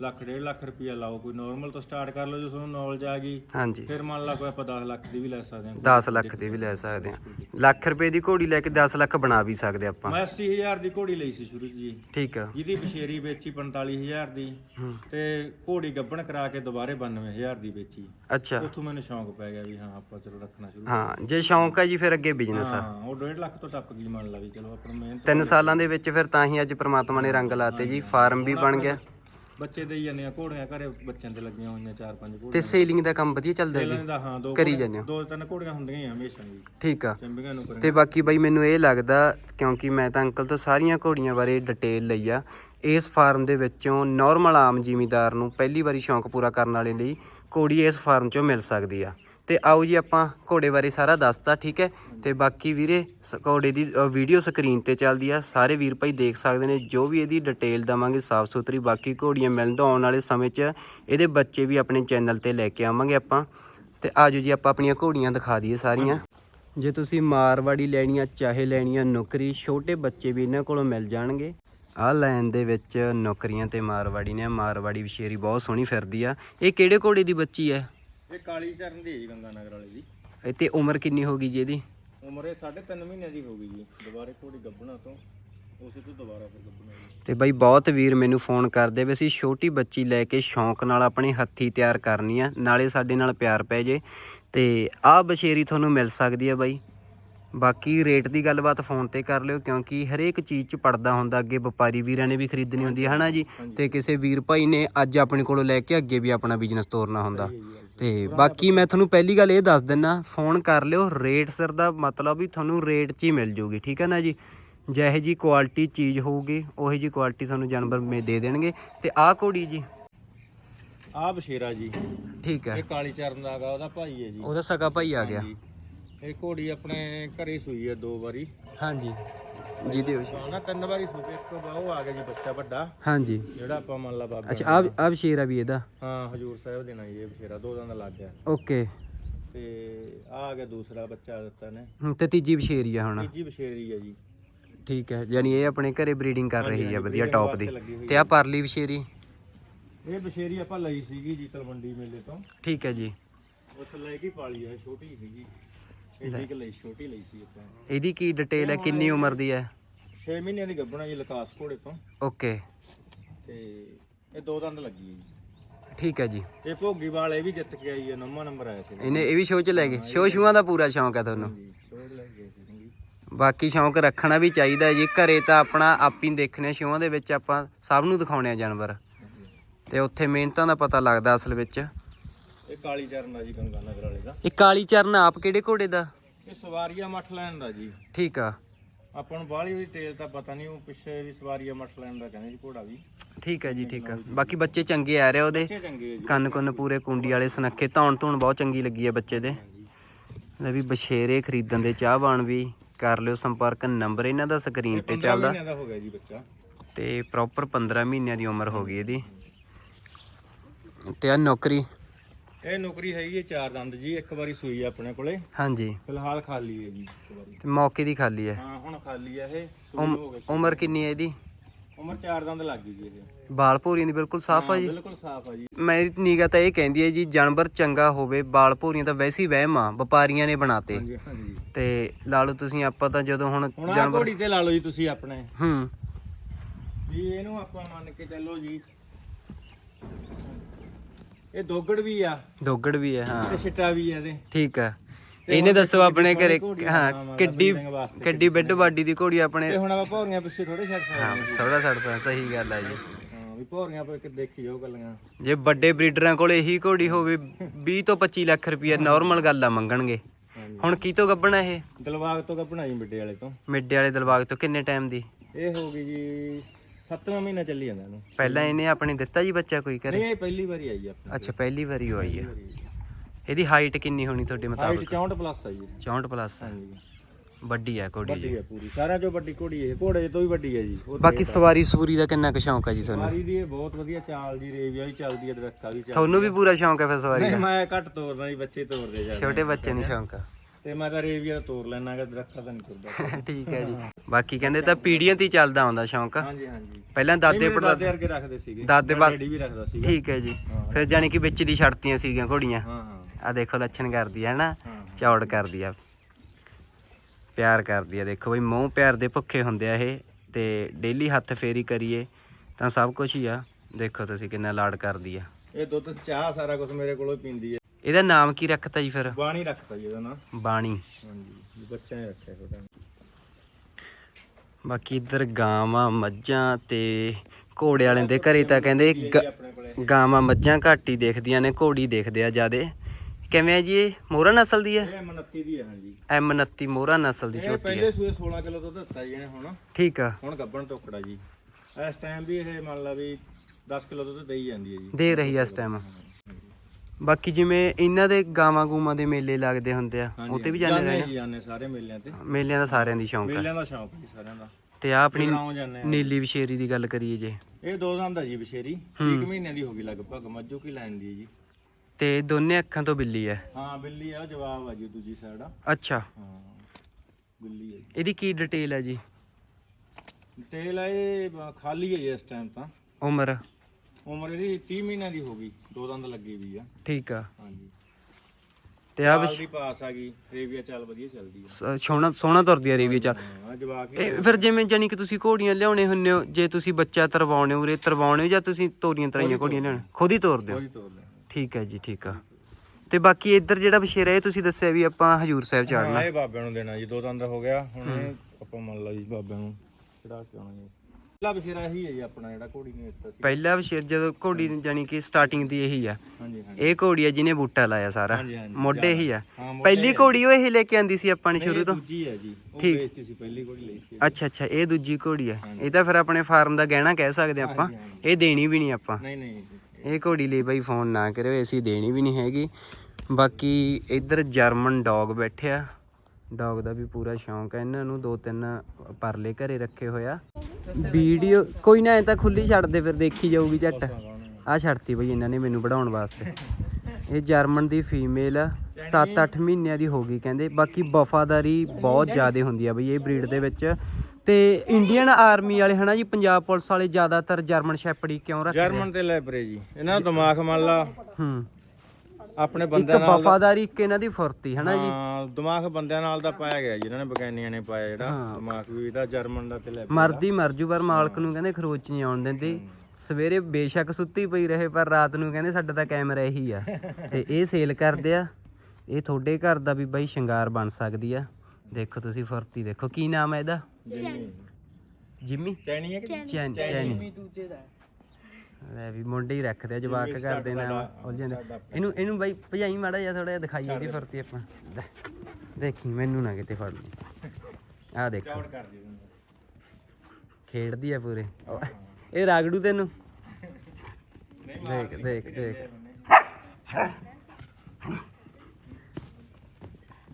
ਲੱਖ ਡੇਢ ਲੱਖ ਰੁਪਇਆ ਲਾਓ ਕੋਈ ਨਾਰਮਲ ਤੋਂ ਸਟਾਰਟ ਕਰ ਲਓ ਜੇ ਤੁਹਾਨੂੰ ਨੌਲੇਜ ਆ ਗਈ ਹਾਂਜੀ। ਫਿਰ ਮੰਨ ਲਾ ਕੋਈ ਆਪਾਂ 10 ਲੱਖ ਦੀ ਵੀ ਲੈ ਸਕਦੇ ਹਾਂ। 10 ਲੱਖ ਦੀ ਵੀ ਲੈ ਸਕਦੇ ਹਾਂ। ਲੱਖ ਰੁਪਏ ਦੀ ਘੋੜੀ ਲੈ ਕੇ 10 ਲੱਖ ਬਣਾ ਵੀ ਸਕਦੇ ਆਪਾਂ। ਮੈਂ 80000 ਦੀ ਘੋੜੀ ਲਈ ਸੀ ਸ਼ੁਰੂ 'ਚ ਜੀ। ਠੀਕ ਆ। ਜਿਹਦੀ ਬਸ਼ੇਰੀ ਵੇਚੀ 45000 ਦੀ ਹੂੰ। ਤੇ ਘੋੜੀ ਗੱਬਣ ਕਰਾ ਕੇ ਦੁਬਾਰੇ 92000 ਦੀ ਵੇਚੀ। ਅੱਛਾ। ਉੱਥੋਂ ਮੈਨੂੰ ਸ਼ੌਂਕ ਪੈ ਗਿਆ ਵੀ ਹਾਂ ਆਪਾਂ ਚਲੋ ਰੱਖਣਾ ਸ਼ੁਰੂ ਹਾਂ ਜੇ ਸ਼ੌਂਕ ਹੈ ਜੀ ਫਿਰ ਅੱਗੇ ਬਿਜ਼ਨਸ ਆ। ਹਾਂ ਉਹ 1.5 ਲੱਖ ਤੋਂ ਟੱਪ ਗਈ ਮੰਨ ਲਾ ਵੀ ਚਲੋ ਆਪਣਾ ਮਿਹਨਤ ਤਿੰਨ ਸਾਲਾਂ ਦੇ ਵਿੱਚ ਫਿਰ ਤਾਂ ਹੀ ਅੱਜ ਪ੍ਰਮਾਤਮਾ ਨੇ ਰੰਗ ਲਾਤੇ ਜੀ ਫਾਰਮ ਵੀ ਬਣ ਗਿਆ। ਬੱਚੇ ਦੇਈ ਜਾਂਦੇ ਆ ਘੋੜੀਆਂ ਘਰੇ ਬੱਚਿਆਂ ਤੇ ਲੱਗੀਆਂ ਹੋਈਆਂ ਚਾਰ ਪੰਜ ਤੇ ਘੋੜੀਆਂ ਸੇਲਿੰਗ ਦਾ ਕੰਮ ਵਧੀਆ ਚੱਲਦਾ ਜੀ? ਇਹਨਾਂ ਦਾ ਹਾਂ ਦੋ ਕਰੀ ਘੋੜੀਆਂ- ਜਾਂਦੇ ਹੋ। ਦੋ ਤਿੰਨ ਘੋੜੀਆਂ ਹੁੰਦੀਆਂ ਹੀ ਆ ਹਮੇਸ਼ਾ ਜੀ। ਠੀਕ ਆ। ਚੰਬੀਆਂ ਨੂੰ ਕਰੇ ਤੇ ਬਾਕੀ ਬਾਈ ਮੈਨੂੰ ਇਹ ਲੱਗਦਾ ਕਿਉਂਕਿ ਮੈਂ ਤਾਂ ਅੰਕਲ ਤੋਂ ਸਾਰੀਆਂ ਘੋੜੀਆਂ ਬਾਰੇ ਡਿਟੇਲ ਲਈ ਆ ਇਸ ਫਾਰਮ ਦੇ ਵਿੱਚੋਂ ਨਾਰਮਲ ਆਮ ਜ਼ਿਮੀਦਾਰ ਨੂੰ ਪਹਿਲੀ ਵਾਰੀ ਸ਼ੌਂਕ ਪੂਰਾ ਕਰਨ ਵਾਲੇ ਲਈ ਘੋੜੀ ਇਸ ਫਾਰਮ ਚੋਂ ਮਿਲ ਸਕਦੀ ਆ। ਤੇ ਆਓ ਜੀ ਆਪਾਂ ਘੋੜੇ ਬਾਰੇ ਸਾਰਾ ਦੱਸਤਾ, ਠੀਕ ਹੈ? ਤੇ ਬਾਕੀ ਵੀਰੇ, ਸ- ਘੋੜੇ ਦੀ ਵੀਡੀਓ ਸਕਰੀਨ ਤੇ ਚੱਲਦੀ ਆ। ਸਾਰੇ ਵੀਰ ਭਾਈ ਦੇਖ ਸਕਦੇ ਨੇ, ਜੋ ਵੀ ਇਹਦੀ ਡਿਟੇਲ ਦਵਾਂਗੇ, ਸਾਫ਼ ਸੁਥਰੀ। ਬਾਕੀ ਘੋੜੀਆਂ ਮਿਲਣ ਤੋਂ ਆਉਣ ਵਾਲੇ ਸਮੇਂ 'ਚ, ਇਹਦੇ ਬੱਚੇ ਵੀ ਆਪਣੇ ਚੈਨਲ ਤੇ ਲੈ ਕੇ ਆਵਾਂਗੇ ਆਪਾਂ। ਤੇ ਆਜੋ ਜੀ, ਆਪਾਂ ਆਪਣੀਆਂ ਘੋੜੀਆਂ ਦਿਖਾ ਦਈਏ ਸਾਰੀਆਂ। ਜੇ ਤੁਸੀਂ ਮਾਰਵਾੜੀ ਲੈਣੀਆਂ, ਚਾਹੇ ਲੈਣੀਆਂ, ਨੌਕਰੀ, ਛੋਟੇ ਬੱਚੇ ਵੀ ਇਹਨਾਂ ਕੋਲੋਂ ਮਿਲ ਜਾਣਗੇ। ਆ ਲਾਈਨ ਦੇ ਵਿੱਚ ਨੌਕਰੀਆਂ ਤੇ ਮਾਰਵਾੜੀ ਨੇ, ਮਾਰਵਾੜੀ ਵਿਸ਼ੇਰੀ ਬਹੁਤ ਸੋਹਣੀ ਫਿਰਦੀ ਆ। ਇਹ ਕਿਹੜੇ ਘੋੜੇ ਦੀ ਬੱਚੀ ਹੈ ਇਹ ਕਾਲੀ ਚਰਨ ਦੀ ਹੈ ਜੀ ਗੰਗਾ ਨਗਰ ਵਾਲੇ ਦੀ। ਇਹ ਤੇ ਉਮਰ ਕਿੰਨੀ ਹੋ ਗਈ ਜੀ ਇਹਦੀ? ਉਮਰ ਇਹ 3.5 ਮਹੀਨਿਆਂ ਦੀ ਹੋ ਗਈ ਜੀ। ਦੁਬਾਰੇ ਘੋੜੀ ਗੱਬਣਾ ਤੋਂ ਉਸੇ ਤੋਂ ਦੁਬਾਰਾ ਫਿਰ ਗੱਬਣਾ ਜੀ। ਤੇ ਬਾਈ ਬਹੁਤ ਵੀਰ ਮੈਨੂੰ ਫੋਨ ਕਰਦੇ ਵੀ ਅਸੀਂ ਛੋਟੀ ਬੱਚੀ ਲੈ ਕੇ ਸ਼ੌਂਕ ਨਾਲ ਆਪਣੇ ਹੱਥੀ ਤਿਆਰ ਕਰਨੀ ਆ ਨਾਲੇ ਸਾਡੇ ਨਾਲ ਪਿਆਰ ਪੈ ਜੇ। ਤੇ ਆਹ ਬਸ਼ੇਰੀ ਤੁਹਾਨੂੰ ਮਿਲ ਸਕਦੀ ਆ ਬਾਈ। ਬਾਕੀ ਰੇਟ ਦੀ ਗੱਲਬਾਤ ਫੋਨ ਤੇ ਕਰ ਲਿਓ ਕਿਉਂਕਿ ਹਰੇਕ ਚੀਜ਼ 'ਚ ਪੜਦਾ ਹੁੰਦਾ ਅੱਗੇ ਵਪਾਰੀ ਵੀਰਾਂ ਨੇ ਵੀ ਖਰੀਦਣੀ ਹੁੰਦੀ ਹੈ ਹਨਾ ਜੀ? ਤੇ ਕਿਸੇ ਵੀਰ ਭਾਈ ਨੇ ਅੱਜ ਆਪਣੇ ਕੋਲੋਂ ਲੈ ਕੇ ਅੱਗੇ ਵੀ ਆਪਣਾ ਬਿਜ਼ਨਸ ਤੋਰਨਾ ਹੁੰਦਾ। ਤੇ ਬਾਕੀ ਮੈਂ ਤੁਹਾਨੂੰ ਪਹਿਲੀ ਗੱਲ ਇਹ ਦੱਸ ਦਿੰਨਾ ਫੋਨ ਕਰ ਲਿਓ ਰੇਟ ਸਿਰ ਦਾ ਮਤਲਬ ਵੀ ਤੁਹਾਨੂੰ ਰੇਟ 'ਚ ਹੀ ਮਿਲ ਜੂਗੀ ਠੀਕ ਹੈ ਨਾ ਜੀ? ਜਿਹੇ ਜੀ ਕੁਆਲਿਟੀ ਚੀਜ਼ ਹੋਊਗੀ ਉਹੀ ਜੀ ਕੁਆਲਿਟੀ ਤੁਹਾਨੂੰ ਜਾਨਵਰ ਮੇ ਦੇ ਦੇਣਗੇ। ਤੇ ਆਹ ਘੋੜੀ ਜੀ? ਆਹ ਬਸ਼ੇਰਾ ਜੀ। ਠੀਕ ਹੈ। ਇਹ ਕਾਲੀ ਚਰਨ ਦਾ ਹੈਗਾ ਉਹਦਾ ਭਾਈ ਹੈ ਜੀ। ਉਹਦਾ ਸਕਾ ਭਾਈ ਆ ਗਿਆ। ਇਹ ਘੋੜੀ ਆਪਣੇ ਘਰੇ ਸੂਈ ਹੈ ਦੋ ਵਾਰੀ। ਹਾਂਜੀ। ਜਿਹਦੇ ਵਿੱਚ ਹਾਂ ਨਾ ਤਿੰਨ ਵਾਰੀ ਸੂਈ ਇੱਕ ਉਹ ਆ ਗਿਆ ਜੀ ਬੱਚਾ ਵੱਡਾ। ਹਾਂਜੀ। ਜਿਹੜਾ ਆਪਾਂ ਮੰਨ ਲਾ ਬਾਬਾ ਅੱਛਾ ਆ ਆ ਸ਼ੇਰਾ ਵੀ ਇਹਦਾ? ਹਾਂ ਹਜੂਰ ਸਾਹਿਬ ਦੇਣਾ ਜੀ ਇਹ ਬਸ਼ੇਰਾ ਦੋ ਦਿਨ ਦਾ ਲੱਗ ਗਿਆ। ਓਕੇ। ਤੇ ਆਹ ਆ ਗਿਆ ਦੂਸਰਾ ਬੱਚਾ ਦਿੱਤਾ ਨੇ। ਹੁਣ ਤੇ ਤੀਜੀ ਬਸ਼ੇਰੀ ਆ ਹੁਣ। ਤੀਜੀ ਬਸ਼ੇਰੀ ਹੈ ਜੀ। ਠੀਕ ਹੈ ਯਾਨੀ ਇਹ ਆਪਣੇ ਘਰੇ ਬਰੀਡਿੰਗ ਕਰ ਰਹੀ ਹੈ ਹਾਂਜੀ, ਵਧੀਆ breeding ਟੌਪ ਵਾਸਤੇ ਦੀ। ਲੱਗੀ ਹੋਈ ਤੇ ਆ ਪਰਲੀ ਬਸ਼ੇਰੀ ਇਹ ਬਸ਼ੇਰੀ ਆਪਾਂ ਲਈ ਸੀਗੀ ਜੀ ਤਲਵੰਡੀ ਮੇਲੇ ਤੋਂ। ਠੀਕ ਹੈ ਜੀ। ਉੱਥੇ ਲੈ ਕੇ ਪਾਲੀ ਹੈ ਛੋਟੀ ਸੀਗੀ। ਇਹਦੀ ਕਿ ਲਈ ਛੋਟੀ ਲਈ ਸੀ ਆਪਾਂ। ਇਹਦੀ ਕੀ ਡਿਟੇਲ ਹੈ? ਕਿੰਨੀ ਉਮਰ ਦੀ ਹੈ? 6 ਮਹੀਨਿਆਂ ਦੀ ਗੱਭਣਾ ਜੀ ਲਕਾਸ ਘੋੜੇ ਤੋਂ। ਓਕੇ। ਤੇ ਇਹ ਦੋ ਦੰਦ ਲੱਗੀ ਹੈ ਜੀ। ਠੀਕ ਹੈ ਜੀ। ਇਹ ਭੋਗੀ ਵਾਲ ਇਹ ਵੀ ਜਿੱਤ ਕੇ ਆਈ ਹੈ ਨੌਵਾਂ ਨੰਬਰ ਆਇਆ ਸੀ। ਇਹਨੇ ਇਹ ਵੀ ਸ਼ੋਅ ਚ ਲੈ ਗਏ। ਸ਼ੋਅ ਸ਼ੂਆਂ ਦਾ ਪੂਰਾ ਸ਼ੌਂਕ ਹੈ ਤੁਹਾਨੂੰ। ਜੀ ਛੋੜ ਲੈ ਗਏ ਸੀ ਜੀ ਬਾਕੀ ਸ਼ੌਂਕ ਰੱਖਣਾ ਵੀ ਚਾਹੀਦਾ ਹੈ ਜੀ। ਘਰੇ ਤਾਂ ਆਪਣਾ ਆਪ ਹੀ ਦੇਖਣੇ ਸ਼ੋਆਂ ਦੇ ਵਿੱਚ ਆਪਾਂ ਸਭ ਨੂੰ ਦਿਖਾਉਣੇ ਆ ਜਾਨਵਰ। ਤੇ ਉੱਥੇ ਮਿਹਨਤਾਂ ਦਾ ਪਤਾ ਲੱਗਦਾ ਅਸਲ ਵਿੱਚ। ਇਹ ਕਾਲੀ ਚਰਨ ਆ ਜੀ ਗੰਗਾ ਨਗਰ ਵਾਲੇ ਦਾ। ਇਹ ਕਾਲੀ ਚਰਨ ਆਪ ਕਿਹੜੇ ਘੋੜੇ ਦਾ? ਇਹ ਸਵਾਰੀਆ ਮੱਠ ਲੈਣ ਦਾ ਜੀ। ਠੀਕ ਆ। ਆਪਾਂ ਨੂੰ ਬਾਹਲੀ ਵੀ ਤੇਲ ਤਾਂ ਪਤਾ ਨਹੀਂ ਉਹ ਪਿੱਛੇ ਵੀ ਸਵਾਰੀਆ ਮੱਠ ਲੈਣ ਦਾ ਕਹਿੰਦੇ ਜੀ ਘੋੜਾ ਵੀ। ਠੀਕ ਹੈ ਜੀ ਠੀਕ ਆ। ਬਾਕੀ ਬੱਚੇ ਚੰਗੇ ਆ ਰਹੇ ਉਹਦੇ। ਬੱਚੇ ਚੰਗੇ ਆ ਜੀ। ਕੰਨ ਕੁੰਨ ਪੂਰੇ ਕੁੰਡੀ ਵਾਲੇ ਸੁਨੱਖੇ ਧੌਣ ਧੂਣ ਬਹੁਤ ਚੰਗੀ ਲੱਗੀ ਹੈ ਬੱਚੇ ਦੇ। ਲੈ ਵੀ ਬਸ਼ੇਰੇ ਖਰੀਦਣ ਦੇ ਚਾਹਵਾਨ ਵੀ ਕਰ ਲਿਓ ਸੰਪਰਕ ਨੰਬਰ ਇਹਨਾਂ ਦਾ ਸਕਰੀਨ ਤੇ 15 ਚੱਲਦਾ। ਮਹੀਨਿਆਂ ਦਾ ਹੋ ਗਿਆ ਜੀ ਬੱਚਾ। ਤੇ ਪ੍ਰੋਪਰ 15 ਮਹੀਨਿਆਂ ਦੀ ਉਮਰ ਹੋ ਗਈ ਇਹਦੀ। ਤੇ ਆ ਨੌਕਰੀ ਇਹ ਨੌਕਰੀ ਹੈਗੀ ਹੈ ਚਾਰ ਦੰਦ ਜੀ ਇੱਕ ਵਾਰੀ ਸੂਈ ਆ ਆਪਣੇ ਕੋਲੇ। ਹਾਂਜੀ। ਫਿਲਹਾਲ ਖਾਲੀ ਹੈ ਜੀ ਇੱਕ ਵਾਰੀ। ਤੇ ਮੌਕੇ ਦੀ ਖਾਲੀ ਹੈ। ਹਾਂ ਹੁਣ ਖਾਲੀ ਆ ਇਹ ਸੂਈ ਉਮ- ਹੋ ਗਈ। ਉਮਰ ਕਿੰਨੀ ਹੈ ਇਹਦੀ? ਉਮਰ ਚਾਰ ਦੰਦ ਲੱਗ ਗਈ ਜੀ ਇਹ। ਬਾਲ ਭੋਰੀਆਂ ਦੀ ਬਿਲਕੁਲ ਸਾਫ਼ ਆ ਹਾਂ, ਜੀ। ਬਿਲਕੁਲ ਸਾਫ਼ ਆ ਜੀ। ਮੇਰੀ ਨਿਗਾਹ ਤਾਂ ਇਹ ਕਹਿੰਦੀ ਹੈ ਜੀ ਜਾਨਵਰ ਚੰਗਾ ਹੋਵੇ ਬਾਲ ਭੋਰੀਆਂ ਤਾਂ ਵੈਸੇ ਹੀ ਵਹਿਮ ਆ ਵਪਾਰੀਆਂ ਨੇ ਬਣਾਤੇ। ਹਾਂਜੀ ਹਾਂਜੀ। ਤੇ ਲਾ ਲਓ ਤੁਸੀਂ ਆਪਾਂ ਤਾਂ ਜਦੋਂ ਹੁਣ ਹੁਣ ਆ ਜਾਨਵਰ ਘੋੜੀ ਤੇ ਲਾ ਲਓ ਜੀ ਤੁਸੀਂ ਆਪਣੇ। ਹੂੰ। ਵੀ ਇਹਨੂੰ ਆਪਾਂ ਮੰਨ ਕੇ ਚੱਲੋ ਜੀ। ਇਹ ਦੋਗੜ ਵੀ ਆ। ਦੋਗੜ ਵੀ ਹੈ ਹਾਂ। ਤੇ ਛਿੱਟਾ ਵੀ ਆ ਇਹਦੇ। ਠੀਕ ਹੈ ਇਹਨੇ ਦੱਸੋ ਆਪਣੇ ਘਰੇ ਹਾਂ ਹਾਂ, ਕਿੱਡੀ ਕਿੱਡੀ ਬੈੱਡ ਬਾਡੀ ਦੀ ਘੋੜੀ ਆਪਣੇ ਤੇ ਹੁਣ ਆਪਾਂ ਭੌਰੀਆਂ ਪਿੱਛੇ ਥੋੜੇ ਛੱਡ ਹਾਂ ਸਕਦੇ ਸੋੜਾ ਸੜਸਾ ਸਹੀ ਗੱਲ ਆ ਜੀ। ਹਾਂ ਵੀ ਭੌਰੀਆਂ ਪਾ ਕੇ ਦੇਖੀ ਜਾਓ ਗੱਲਾਂ। ਜੇ ਵੱਡੇ ਬਰੀਡਰਾਂ ਕੋਲ ਇਹੀ ਘੋੜੀ ਹੋਵੇ 20 ਤੋਂ 25 ਲੱਖ ਰੁਪਏ ਨਾਰਮਲ ਗੱਲ ਆ ਮੰਗਣਗੇ। ਹਾਂਜੀ। ਹੁਣ ਕੀ ਤੋਂ ਗੱਬਣਾ ਇਹ? ਦਲਵਾਗ ਤੋਂ ਕੱਪਣਾ ਜੀ ਮਿੱਡੇ ਵਾਲੇ ਤੋਂ। ਮਿੱਡੇ ਵਾਲੇ ਦਿਲਬਾਗ ਤੋਂ ਕਿੰਨੇ ਟਾਈਮ ਦੀ? ਇਹ ਹੋ ਗਈ ਜੀ 7ਵਾਂ ਮਹੀਨਾ ਚੱਲੀ ਜਾਂਦਾ ਇਹਨੂੰ। ਪਹਿਲਾਂ ਇਹਨੇ ਆਪਣੇ ਦਿੱਤਾ ਜੀ ਬੱਚਾ ਕੋਈ ਕਰੇ ਨਹੀਂ ਇਹ ਪਹਿਲੀ ਵਾਰੀ ਆਈ ਆ ਆਪਣੀ। ਅੱਛਾ ਪਹਿਲੀ ਵਾਰੀ ਹੋਈ ਆ। ਇਹਦੀ ਹਾਈਟ ਕਿੰਨੀ ਹੋਣੀ ਤੁਹਾਡੇ ਹਾਈਟ ਮੁਤਾਬਕ? 64 ਪਲੱਸ ਆ ਜੀ। 64 ਪਲੱਸ ਹਾਂਜੀ। ਵੱਡੀ ਆ ਘੋੜੀ ਵੱਡੀ ਜੀ। ਹੈ ਪੂਰੀ। ਸਾਰਿਆਂ ਚੋਂ ਵੱਡੀ ਘੋੜੀ ਇਹ। ਘੋੜੇ ਤੋਂ ਵੀ ਵੱਡੀ ਹੈ ਜੀ। ਉਹ ਬਾਕੀ ਸਵਾਰੀ ਸੂਰੀ ਦਾ ਕਿੰਨਾ ਕੁ ਸ਼ੌਂਕ ਆ ਜੀ ਤੁਹਾਨੂੰ? ਸਵਾਰੀ ਦੀ ਇਹ ਬਹੁਤ ਵਧੀਆ ਚਾਲ ਦੀ ਰੇਵੀਆ ਵੀ ਚੱਲਦੀ ਹੈ ਦਰਖਤਾ ਵੀ ਚੱਲਦੀ ਤੁਹਾਨੂੰ ਵੀ ਪੂਰਾ ਸ਼ੌਂਕ ਹੈ ਫਿਰ ਸਵਾਰੀ ਨਹੀਂ ਦਾ? ਮੈਂ ਘੱਟ ਤੋਰਦਾ ਜੀ ਬੱਚੇ ਤੋਰਦੇ ਜਾਂਦੇ ਛੋਟੇ ਬੱਚੇ ਨੂੰ ਸ਼ੌਂਕ ਆ। ਤੇ ਮੈਂ ਤਾਂ ਰੇਵੀਆ ਤੋਰ ਲੈਣਾ ਕਿ ਦਰਖਤਾਂ ਤਾਂ ਨਹੀਂ ਤੁਰਦਾ। [LAUGHS] ਠੀਕ ਹੈ ਜੀ। ਬਾਕੀ ਕਹਿੰਦੇ ਤਾਂ ਪੀੜੀਆਂ ਤੇ ਹੀ ਚੱਲਦਾ ਆਉਂਦਾ ਸ਼ੌਂਕ। ਹਾਂਜੀ ਹਾਂਜੀ। ਪਹਿਲਾਂ ਦਾਦੇ ਪੜਦਾਦੇ ਦਾਦੇ ਵਰਗੇ ਰੱਖਦੇ ਸੀਗੇ। ਦਾਦੇ ਮੇਰਾ ਬਾ- ਡੈਡੀ ਵੀ ਰੱਖਦਾ ਸੀਗਾ। ਠੀਕ ਹੈ ਜੀ। ਫਿਰ ਜਾਨੀ ਕਿ ਵਿੱਚ ਦੀ ਛੜਤੀਆਂ ਸੀਗੀਆਂ ਘੋੜੀਆਂ। ਹਾਂ ਹਾਂ। ਆ ਦੇਖੋ ਲੱਛਣ ਕਰਦੀ ਹੈ ਨਾ ਹਾਂ ਚੌੜ ਕਰਦੀ ਆ। ਪਿਆਰ ਕਰਦੀ ਆ। ਦੇਖੋ ਬਈ ਮੋਹ ਪਿਆਰ ਦੇ ਭੁੱਖੇ ਹੁੰਦੇ ਆ ਇਹ। ਤੇ ਡੇਲੀ ਹੱਥ ਫੇਰੀ ਕਰੀਏ ਤਾਂ ਸਭ ਕੁਝ ਹੀ ਆ। ਦੇਖੋ ਤੁਸੀਂ ਕਿੰਨਾ ਲਾਡ ਕਰਦੀ ਆ। ਇਹ ਦੁੱਧ ਚਾਹ ਸਾਰਾ ਕੁਝ ਮੇਰੇ ਕੋਲੋਂ ਹੀ ਪੀਂਦੀ ਹੈ ਇਹਦਾ ਨਾਮ ਕੀ ਰੱਖਤਾ ਜੀ ਫਿਰ? ਬਾਣੀ ਰੱਖਤਾ ਜੀ ਇਹਦਾ ਨਾਂ ਬਾਣੀ। ਹਾਂਜੀ ਬੱਚਿਆਂ ਨੇ ਰੱਖਿਆ ਛੋਟਾ ਬਾਕੀ ਇੱਧਰ ਗਾਵਾਂ ਮੱਝਾਂ ਤੇ ਘੋੜੇ ਵਾਲਿਆਂ ਦੇ ਘਰੇ ਤਾਂ ਕਹਿੰਦੇ ਗ- ਆਪਣੇ ਕੋਲੇ ਗਾਵਾਂ ਮੱਝਾਂ ਘੱਟ ਹੀ ਦੇਖਦੀਆਂ ਨੇ ਘੋੜੀ ਦੇਖਦੇ ਆ ਜਿਆਦੇ। ਕਿਵੇਂ ਆ ਜੀ ਇਹ? ਮੋਹਰਾ ਨਸਲ ਦੀ ਹੈ? ਇਹ ਮਨੱਤੀ ਦੀ ਹੈ ਹਾਂਜੀ। ਐਮ 29 ਮੋਹਰਾ ਨਸਲ ਦੀ ਇਹ ਛੋਟੀ ਹੈ। ਪਹਿਲੇ ਸੂਏ 16 ਕਿਲੋ ਦੁੱਧ ਦਿੱਤਾ ਜੀ ਇਹਨੇ ਹੁਣ। ਠੀਕ ਆ। ਹੁਣ ਗੱਬਣ ਟੋਕੜਾ ਜੀ। ਇਸ ਟਾਈਮ ਵੀ ਇਹ ਮੰਨ ਲਾ ਵੀ 10 ਕਿਲੋ ਦੁੱਧ ਦੇਈ ਜਾਂਦੀ ਹੈ ਜੀ। ਦੇ ਰਹੀ ਆ ਇਸ ਟਾਈਮ ਬਾਕੀ ਜਿਵੇਂ ਇਹਨਾਂ ਦੇ ਗਾਵਾਂ ਗੂਮਾਂ ਦੇ ਮੇਲੇ ਲੱਗਦੇ ਹੁੰਦੇ ਆ ਹਾਂਜੀ, ਵੀ ਜਾਂਦੇ ਰਹੇ ਜੀ ਜਾਂਦੇ ਸਾਰੇ ਮੇਲਿਆਂ ਤੇ। ਮੇਲਿਆਂ ਦਾ ਸਾਰਿਆਂ ਦੀ ਸ਼ੌਂਕ ਆ। ਮੇਲਿਆਂ ਦਾ ਸ਼ੌਂਕ ਜੀ ਸਾਰਿਆਂ ਦਾ। ਤੇ ਆ ਆਪਣੀ ਬਣਾਉ ਜਾਂਦੇ ਆ। ਨੀਲੀ ਵਿਸ਼ੇਰੀ ਦੀ ਗੱਲ ਕਰੀਏ ਜੇ। ਇਹ ਦੋ ਦੰਦ ਆ ਜੀ ਬਸ਼ੇਰੀ 1 ਮਹੀਨੇ ਦੀ ਹੋ ਗਈ ਲਗਭਗ ਮੱਝੂ ਕੀ ਲੈਣ ਦੀ ਹੈ ਜੀ। ਤੇ ਦੋਨੇ ਅੱਖਾਂ ਤੋਂ ਬਿੱਲੀ ਹੈ? ਹਾਂ ਬਿੱਲੀ ਆ ਜਵਾਬ ਆ ਜੀ ਦੂਜੀ ਸਾਈਡ ਆ। ਅੱਛਾ। ਹਾਂ ਬਿੱਲੀ ਹੈ ਇਹਦੀ ਕੀ ਡਿਟੇਲ ਹੈ ਜੀ? ਤੇਲ ਆ ਇਹ ਬ- ਖਾਲੀ ਹੈ ਜੀ ਇਸ ਟਾਈਮ ਤਾਂ। ਉਮਰ? ਉਮਰ ਇਹਦੀ 30 ਮਹੀਨਿਆਂ ਦੀ ਹੋ ਗਈ ਦੋ ਦੰਦ ਲੱਗੀ ਵੀ ਆ। ਠੀਕ ਆ। ਹਾਂਜੀ। ਤੇ ਆ ਦੀ ਪਾਸ ਆ ਗਈ ਰੇਵੀਆ ਚੱਲ ਵਧੀਆ ਚੱਲਦੀ ਆ। ਸੋਹਣਾ ਸੋਹਣਾ ਤੁਰਦੀ ਆ ਰੇਵੀ ਚ ਹਾਂ ਆ ਜਵਾਕ ਹੀ ਇਹ ਫਿਰ ਜਿਵੇਂ ਜਾਨੀ ਕਿ ਤੁਸੀਂ ਘੋੜੀਆਂ ਲਿਆਉਣੇ ਹੁੰਨੇ ਹੋ ਜੇ ਤੁਸੀਂ ਬੱਚਾ ਤਰਵਾਉਣੇ ਹੋ ਤਰਵਾਉਣੇ ਹੋ ਜਾਂ ਤੁਸੀਂ ਤੋਰੀਆਂ ਤਰਾਈਆਂ ਘੋੜੀਆਂ ਲਿਆਉਣੇ? ਖੁਦ ਹੀ ਤੋਰਦੇ ਹੋ? ਕੋਈ ਤੋਰ ਲੈ ਠੀਕ ਹੈ ਜੀ ਠੀਕ ਆ। ਤੇ ਬਾਕੀ ਇੱਧਰ ਜਿਹੜਾ ਬਸ਼ੇਰਾ ਇਹ ਤੁਸੀਂ ਦੱਸਿਆ ਵੀ ਆਪਾਂ ਹਜੂਰ ਸਾਹਿਬ ਚਾੜਨਾ ਇਹ ਬਾਬਿਆਂ ਨੂੰ ਦੇਣਾ ਜੀ ਦੋ ਦੰਦ ਹੋ ਗਿਆ। ਹੁਣ ਇਹ ਆਪਾਂ ਮੰਨ ਲਓ ਜੀ ਬਾਬਿਆਂ ਨੂੰ ਚੜਾ ਕੇ ਆਉਣਾ ਜੀ। ਪਹਿਲਾ ਬਸ਼ੇਰਾ ਇਹੀ ਹੈ ਜੀ ਆਪਣਾ ਜਿਹੜਾ ਘੋੜੀ ਨੇ ਦਿੱਤਾ ਸੀ। ਪਹਿਲਾ ਬਸ਼ੇਰ ਜਦੋਂ ਘੋੜੀ ਜਾਨੀ ਕਿ ਸਟਾਰਟਿੰਗ ਦੀ ਇਹੀ ਆ। ਹਾਂਜੀ ਹਾਂਜੀ। ਇਹ ਘੋੜੀ ਆ ਜਿਹਨੇ ਬੂਟਾ ਲਾਇਆ ਸਾਰਾ। ਹਾਂਜੀ, ਹਾਂਜੀ, ਮੋਢੇ ਆ। ਹਾਂ ਮੋਢੇ ਪਹਿਲੀ ਘੋੜੀ ਉਹ ਇਹ ਲੈ ਕੇ ਆਂਦੀ ਸੀ ਆਪਾਂ ਨੇ ਸ਼ੁਰੂ ਤੋਂ? ਦੂਜੀ ਹੈ ਜੀ। ਉਹ ਠੀਕ। ਵੇਚਤੀ ਸੀ ਪਹਿਲੀ ਘੋੜੀ ਲਈ ਸੀ। ਅੱਛਾ ਅੱਛਾ ਇਹ ਦੂਜੀ ਘੋੜੀ ਆ। ਇਹ ਤਾਂ ਫਿਰ ਆਪਣੇ ਫਾਰਮ ਦਾ ਗਹਿਣਾ ਕਹਿ ਸਕਦੇ ਆਪਾਂ। ਹਾਂਜੀ, ਹਾਂਜੀ। ਇਹ ਦੇਣੀ ਵੀ ਨਹੀਂ ਆਪਾਂ। ਨਹੀਂ ਨਹੀਂ ਇਹ ਘੋੜੀ ਲਈ ਬਾਈ ਫੋਨ ਨਾ ਕਰਿਓ ਅਸੀਂ ਦੇਣੀ ਵੀ ਨਹੀਂ ਹੈਗੀ। ਬਾਕੀ ਇੱਧਰ ਜਰਮਨ ਡੌਗ ਬੈਠਿਆ। ਡੌਗ ਦਾ ਵੀ ਪੂਰਾ ਸ਼ੌਂਕ ਹੈ ਇਹਨਾਂ ਨੂੰ ਦੋ ਤਿੰਨ ਪਰਲੇ ਘਰੇ ਰੱਖੇ ਹੋਇਆ ਵੀਡੀਓ ਕੋਈ ਨਾ ਐ ਤਾਂ ਖੁੱਲੀ ਛੱਡ ਦੇ ਫਿਰ ਦੇਖੀ ਜਾਊਗੀ ਝੱਟ। ਆ ਛੱਡਤੀ ਬਈ ਇਹਨਾਂ ਨੇ ਮੈਨੂੰ ਵਧਾਉਣ ਵਾਸਤੇ। ਇਹ ਜਰਮਨ ਦੀ ਫੀਮੇਲ ਆ 7-8 ਮਹੀਨਿਆਂ ਦੀ ਹੋ ਗਈ ਕਹਿੰਦੇ। ਬਾਕੀ ਵਫਾਦਾਰੀ ਬਹੁਤ ਜ਼ਿਆਦਾ ਹੁੰਦੀ ਆ ਬਈ ਇਹ ਬਰੀਡ ਦੇ ਵਿੱਚ। ਤੇ ਇੰਡੀਅਨ ਆਰਮੀ ਵਾਲੇ ਹਨਾ ਜੀ ਪੰਜਾਬ ਪੁਲਿਸ ਵਾਲੇ ਜ਼ਿਆਦਾਤਰ ਜਰਮਨ ਸ਼ੈਪਰਡੀ ਕਿਉਂ ਰੱਖਦੇ? ਜਰਮਨ ਤੇ ਲੈਬਰੇ ਜੀ। ਇਹਨਾਂ ਦਾ ਦਿਮਾਗ ਮੰਨ ਲਾ। ਹੂੰ। ਆਪਣੇ ਬੰਦਿਆਂ ਨਾਲ ਵਫਾਦਾਰੀ ਇੱਕ ਇਹਨਾਂ ਦੀ ਫੁਰਤੀ ਹਨਾ ਜੀ? ਹਾਂ ਦਿਮਾਗ ਬੰਦਿਆਂ ਨਾਲ ਦਾ ਪਾਇਆ ਗਿਆ ਜੀ ਇਹਨਾਂ ਨੇ ਵਿਗਿਆਨੀਆਂ ਨੇ ਪਾਇਆ ਜਿਹੜਾ। ਦਿਮਾਗ ਵੀ ਇਹਦਾ ਜਰਮਨ ਦਾ ਤੇ ਲੈਬਰੇ ਮਰਦੀ ਮਰਜੂ ਪਰ ਮਾਲਕ ਨੂੰ ਕਹਿੰਦੇ ਖਰੋਚ ਨਹੀਂ ਆਉਣ ਦਿੰਦੀ। ਸਵੇਰੇ ਬੇਸ਼ੱਕ ਸੁੱਤੀ ਪਈ ਰਹੇ ਪਰ ਰਾਤ ਨੂੰ ਕਹਿੰਦੇ ਸਾਡਾ ਤਾਂ ਕੈਮਰਾ ਇਹੀ ਆ। [LAUGHS] ਤੇ ਇਹ ਸੇਲ ਕਰਦੇ ਆ। ਇਹ ਤੁਹਾਡੇ ਘਰ ਦਾ ਵੀ ਬਾਈ ਸ਼ਿੰਗਾਰ ਬਣ ਸਕਦੀ ਆ। ਦੇਖੋ ਤੁਸੀਂ ਫੁਰਤੀ ਦੇਖੋ ਕੀ ਨਾਮ ਹੈ ਇਹਦਾ? ਜਿੰਮੀ। ਚੈਨੀ ਹੈ ਕਿ ਚੈਨ। ਚੈਨੀ ਲੈ ਵੀ ਮੁੰਡੇ ਹੀ ਰੱਖਦੇ ਆ ਜਵਾਕ ਕਰਦੇ ਨਾਮ ਉਲਝਣ ਇਹਨੂੰ ਇਹਨੂੰ ਬਾਈ ਭਜਾਈ ਮਾੜਾ ਜਿਹਾ ਥੋੜਾ ਜਿਹਾ ਦਿਖਾਈਏ ਇਹਦੀ ਫੁਰਤੀ ਆਪਾਂ। ਲੈ, ਦੇਖੀ ਮੈਨੂੰ ਨਾ ਕਿਤੇ ਫੜ ਲਈ। ਆ ਦੇਖੋ। ਚੌੜ ਕਰ ਦੇ ਦਿੰਦਾ ਖੇਡਦੀ ਆ ਪੂਰੇ। ਉਹ, ਇਹ ਰਾਗੜੂ ਤੈਨੂੰ? ਨਹੀਂ ਦੇਖ ਦੇਖ ਦੇਖ।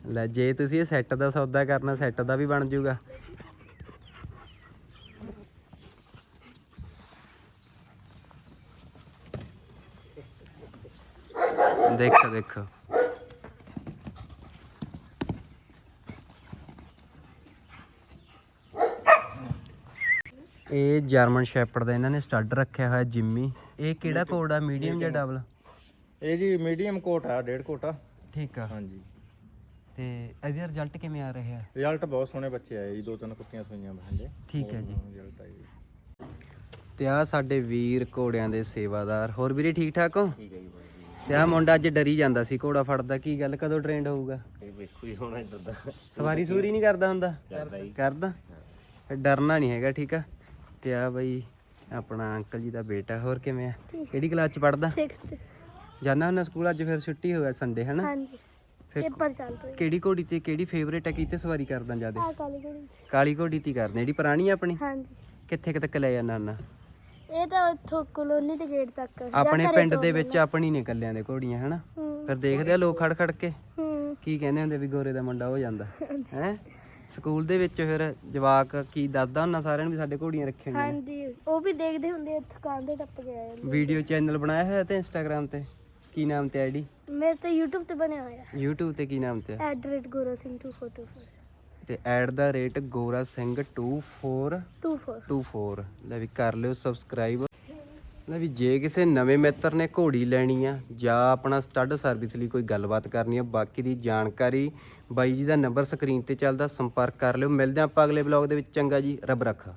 ਲੈ ਜੇ ਤੁਸੀਂ ਇਹ ਸੈੱਟ ਦਾ ਸੌਦਾ ਕਰਨਾ ਸੈੱਟ ਦਾ ਵੀ ਬਣ ਜਾਊਗਾ। ਦੇਖੋ ਦੇਖੋ। ਇਹ ਜਰਮਨ ਸ਼ੈਪਰਡ ਦਾ ਇਹਨਾਂ ਨੇ ਸਟੱਡ ਰੱਖਿਆ ਹੋਇਆ ਜਿੰਮੀ। ਇਹ ਕਿਹੜਾ ਕੋਡ ਆ? ਮੀਡੀਅਮ ਜਾਂ ਡਬਲ? ਇਹ ਜੀ ਮੀਡੀਅਮ ਕੋਟ ਆ ਡੇਢ ਕੋਟ ਆ। ਠੀਕ ਆ। ਹਾਂਜੀ। ਤੇ ਇਹਦਾ ਰਿਜ਼ਲਟ ਕਿਵੇਂ ਆ ਰਿਹਾ ਰਿਜ਼ਲਟ ਬਹੁਤ ਸੋਹਣੇ ਬੱਚੇ ਆਏ ਜੀ ਦੋ ਤਿੰਨ ਕੁੱਤੀਆਂ ਸੋਈਆਂ ਬਹੰਦੇ। ਠੀਕ ਹੈ ਜੀ। ਰਿਜ਼ਲਟ ਜੀ। ਤੇ ਆ ਸਾਡੇ ਵੀਰ ਘੋੜਿਆਂ ਦੇ ਸੇਵਾਦਾਰ। ਹੋਰ ਵੀਰੇ ਠੀਕ ਠਾਕ ਹੋ? ਠੀਕ ਹੈ ਜੀ ਤੇ ਆ ਮੁੰਡਾ ਅੱਜ ਡਰੀ ਜਾਂਦਾ ਸੀ ਘੋੜਾ ਫੜਦਾ ਕੀ ਗੱਲ ਕਦੋਂ ਟ੍ਰੇਨਡ ਹੋਊਗਾ? ਇਹ ਵੇਖੋ ਹੀ ਹੋਣਾ ਇਦਾਂ ਦਾ ਸਵਾਰੀ ਸੂਰੀ ਨਹੀਂ ਕਰਦਾ ਹੁੰਦਾ? ਕਰਦਾ। ਕਰਦਾ? ਫਿਰ ਡਰਨਾ ਨਹੀਂ ਹੈਗਾ ਠੀਕ ਆ? ਤੇ ਆ ਬਈ ਆਪਣਾ ਅੰਕਲ ਜੀ ਦਾ ਬੇਟਾ ਹੋਰ ਕਿਵੇਂ ਆ? ਕਿਹੜੀ ਕਲਾਸ ਚ ਪੜਦਾ 6th ਜਾਣਾ ਹੁੰਦਾ ਸਕੂਲ ਅੱਜ ਫਿਰ ਛੁੱਟੀ ਹੋਇਆ ਸੰਡੇ ਹਨਾ? ਹਾਂਜੀ। ਫਿਰ ਪੇਪਰ ਚੱਲ ਰਹੇ। ਕਿਹੜੀ ਘੋੜੀ ਤੇ ਕਿਹੜੀ ਫੇਵਰੇਟ ਹੈ ਕੀਤੇ ਸਵਾਰੀ ਕਰਦਾ ਜ਼ਿਆਦਾ? ਆ ਕਾਲੀ ਗੜੀ ਕਾਲੀ ਘੋੜੀ ਤੇ ਕਰਦੇ ਜਿਹੜੀ ਪੁਰਾਣੀ ਆ ਆਪਣੀ? ਹਾਂਜੀ। ਕਿੱਥੇ ਕਿ ਤੱਕ ਲੈ ਜਾਂਦਾ ਹੁੰਦਾ ਇਹ ਤਾਂ ਉੱਥੋਂ ਕਲੋਨੀ ਦੇ ਗੇਟ ਤੱਕ ਜਾਂ ਆਪਣੇ ਘਰੇ ਪਿੰਡ ਤੋਂ ਦੇ ਵਿੱਚ ਆਪਣੀ ਨੇ ਕੱਲਿਆਂ ਦੇ ਘੋੜੀਆਂ ਹਨਾ? ਹੂੰ। ਫਿਰ ਦੇਖਦੇ ਆ ਲੋਕ ਖੜ ਖੜ ਕੇ। ਹੂੰ। ਕੀ ਕਹਿੰਦੇ ਹੁੰਦੇ ਵੀ ਗੋਰੇ ਦਾ ਮੁੰਡਾ ਹੋ ਜਾਂਦਾ। ਹੈ? ਸਕੂਲ ਦੇ ਵਿੱਚ ਫਿਰ ਜਵਾਕ ਕੀ ਦੱਸਦਾ ਹੁੰਦਾ ਸਾਰਿਆਂ ਨੂੰ ਵੀ ਸਾਡੇ ਘੋੜੀਆਂ ਰੱਖੀਆਂ ਹੋਈਆਂ? ਨੇ ਹਾਂਜੀ। ਉਹ ਵੀ ਦੇਖਦੇ ਹੁੰਦੇ ਆ, ਦੁਕਾਨ ਤੇ ਟੱਪ ਕੇ ਆ ਜਾਂਦੇ ਵੀਡੀਓ ਚੈਨਲ ਬਣਾਇਆ ਹੋਇਆ ਤੇ ਇੰਸਟਾਗ੍ਰam ਤੇ? ਕੀ ਨਾਮ ਤੇ ਆਈਡੀ ਮੇਰੇ ਤੇ YouTube ਤੇ ਬਣਿਆ ਹੋਇਆ। YouTube ਤੇ ਕੀ ਨਾਮ ਤੇ ਐਡਰੇਟ ਗੋਰਾ ਸਿੰਘ 244 ਤੇ ਐਟ ਦਾ ਰੇਟ ਗੋਰਾ ਸਿੰਘ 24 24 24 ਲੈ ਵੀ ਕਰ ਲਿਓ ਸਬਸਕ੍ਰਾਈਬ ਲੈ ਵੀ ਜੇ ਕਿਸੇ ਨਵੇਂ ਮਿੱਤਰ ਨੇ ਘੋੜੀ ਲੈਣੀ ਆ ਜਾਂ ਆਪਣਾ ਸਟੱਡ ਸਰਵਿਸ ਲਈ ਕੋਈ ਗੱਲਬਾਤ ਕਰਨੀ ਆ ਬਾਕੀ ਦੀ ਜਾਣਕਾਰੀ ਬਾਈ ਜੀ ਦਾ ਨੰਬਰ ਸਕਰੀਨ ਤੇ ਚੱਲਦਾ ਸੰਪਰਕ ਕਰ ਲਿਓ। ਮਿਲਦੇ ਆਪਾਂ ਅਗਲੇ ਵਲੌਗ ਦੇ ਵਿੱਚ। ਚੰਗਾ ਜੀ ਰੱਬ ਰੱਖਾ।